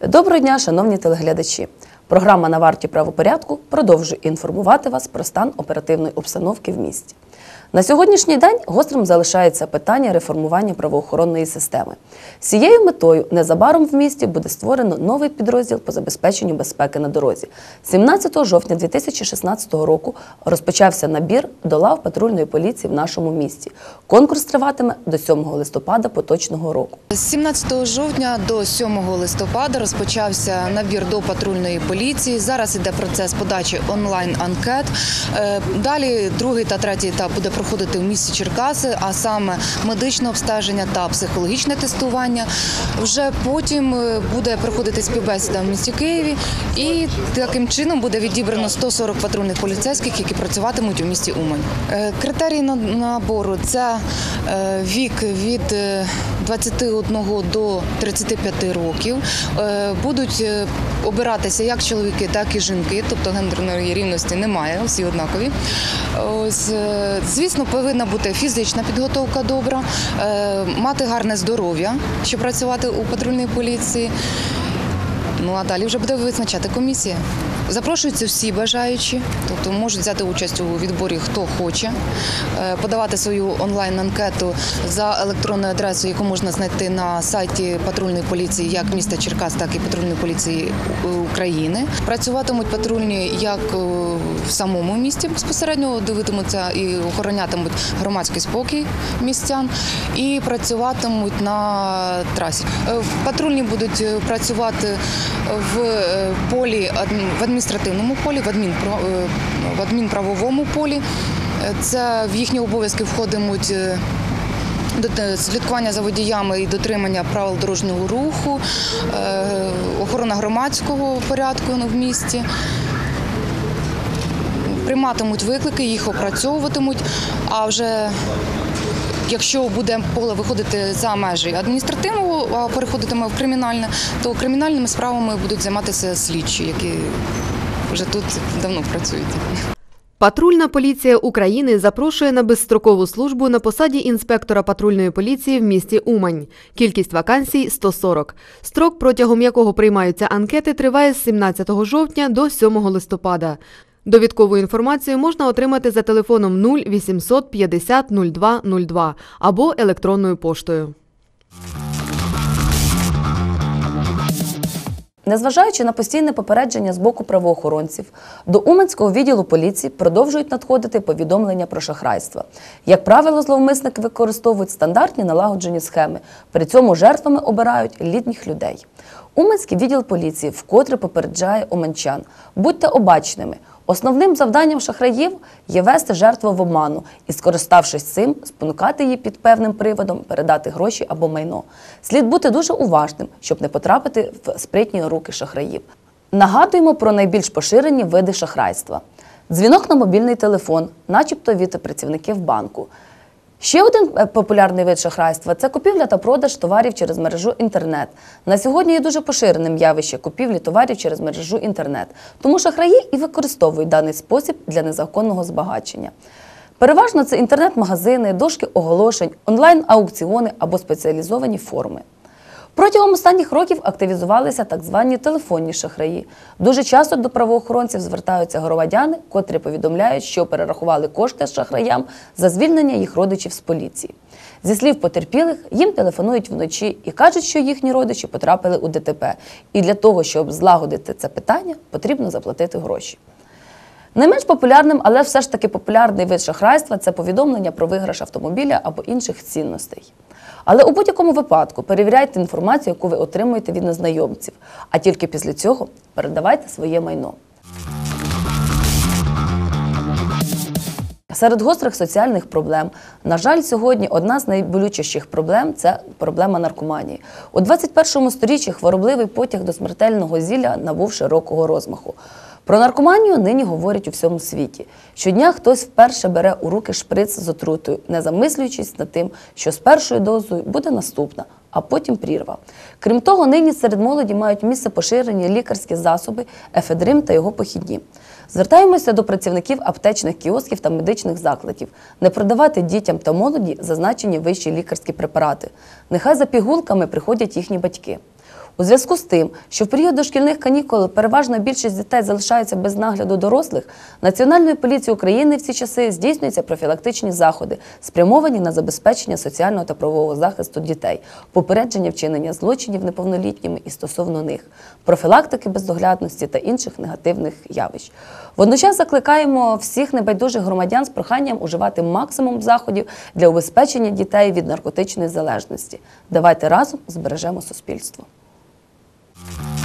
Доброго дня, шановні телеглядачі. Програма на варті правопорядку продовжує інформувати вас про стан оперативної обстановки в місті. На сьогоднішній день гострим залишається питання реформування правоохоронної системи. З цією метою незабаром в місті буде створено новий підрозділ по забезпеченню безпеки на дорозі. 17 жовтня 2016 року розпочався набір до лав патрульної поліції в нашому місті. Конкурс триватиме до 7 листопада поточного року. З 17 жовтня до 7 листопада розпочався набір до патрульної поліції. Зараз іде процес подачі онлайн-анкет. Е, Далі другий та третій етап буде проходити в місті Черкаси, а саме медичне обстеження та психологічне тестування. Вже потім е, буде проходити співбесіда в місті Києві, і таким чином буде відібрано 140 патрульних поліцейських, які працюватимуть у місті Умань. Е, Критерії набору це е, вік від е, 21 до 35 років. Будуть обиратися як чоловіки, так і жінки, тобто гендерної рівності немає, всі однакові. Ось, звісно, повинна бути фізична підготовка добра, е, мати гарне здоров'я, щоб працювати у патрульній поліції. Ну а далі вже буде визначати комісія. Запрошуються всі бажаючі, тобто можуть взяти участь у відборі хто хоче, Е, подавати свою онлайн-анкету за електронною адресою, яку можна знайти на сайті патрульної поліції як міста Черкас, так і патрульної поліції України. Працюватимуть патрульні як е, в самому місті безпосередньо, дивитимуться і охоронятимуть громадський спокій містян, і працюватимуть на трасі. Е, Патрульні будуть працювати в полі в адміністративному полі, в, е, в адмінправовому полі. Е, Це в їхні обов'язки входитимуть е, слідкування за водіями і дотримання правил дорожнього руху, охорона громадського порядку в місті. Прийматимуть виклики, їх опрацьовуватимуть. А вже якщо буде поле виходити за межі адміністративного, а переходитиме в кримінальне, то кримінальними справами будуть займатися слідчі, які вже тут давно працюють. Патрульна поліція України запрошує на безстрокову службу на посаді інспектора патрульної поліції в місті Умань. Кількість вакансій 140. Строк, протягом якого приймаються анкети, триває з 17 жовтня до 7 листопада. Довідкову інформацію можна отримати за телефоном 0800 50 02 02 або електронною поштою. Незважаючи на постійне попередження з боку правоохоронців, до Уманського відділу поліції продовжують надходити повідомлення про шахрайство. Як правило, зловмисники використовують стандартні налагоджені схеми. При цьому жертвами обирають літніх людей. Уманський відділ поліції вкотре попереджає оманчан. Будьте обачними. Основним завданням шахраїв є вести жертву в обману і, скориставшись цим, спонукати її під певним приводом передати гроші або майно. Слід бути дуже уважним, щоб не потрапити в спритні руки шахраїв. Нагадуємо про найбільш поширені види шахрайства: дзвінок на мобільний телефон, начебто від працівників банку. Ще один е, популярний вид шахрайства це купівля та продаж товарів через мережу інтернет. На сьогодні є дуже поширеним явище купівлі товарів через мережу інтернет, тому шахраї і використовують даний спосіб для незаконного збагачення. Переважно це інтернет-магазини, дошки оголошень, онлайн-аукціони або спеціалізовані форми. Протягом останніх років активізувалися так звані телефонні шахраї. Дуже часто до правоохоронців звертаються громадяни, котрі повідомляють, що перерахували кошти шахраям за звільнення їх родичів з поліції. Зі слів потерпілих, їм телефонують вночі і кажуть, що їхні родичі потрапили у ДТП. І для того, щоб злагодити це питання, потрібно заплатити гроші. Не менш популярним, але все ж таки популярний вид шахрайства це повідомлення про виграш автомобіля або інших цінностей. Але у будь-якому випадку перевіряйте інформацію, яку ви отримуєте від незнайомців, а тільки після цього передавайте своє майно. Серед гострих соціальних проблем, на жаль, сьогодні одна з найболючіших проблем це проблема наркоманії. У 21 сторіччі хворобливий потяг до смертельного зілля набув широкого розмаху. Про наркоманію нині говорять у всьому світі. Щодня хтось вперше бере у руки шприц з отрутою, не замислюючись над тим, що з першою дозою буде наступна, а потім прірва. Крім того, нині серед молоді мають місце поширені лікарські засоби, ефедрим та його похідні. Звертаємося до працівників аптечних кіосків та медичних закладів не продавати дітям та молоді зазначені вищі лікарські препарати. Нехай за пігулками приходять їхні батьки. У зв'язку з тим, що в період дошкільних канікул переважна більшість дітей залишаються без нагляду дорослих, Національною поліцією України в ці часи здійснюються профілактичні заходи, спрямовані на забезпечення соціального та правового захисту дітей, попередження вчинення злочинів неповнолітніми і стосовно них, профілактики бездоглядності та інших негативних явищ. Водночас закликаємо всіх небайдужих громадян з проханням уживати максимум заходів для убезпечення дітей від наркотичної залежності. Давайте разом збережемо суспільство. Mm-hmm.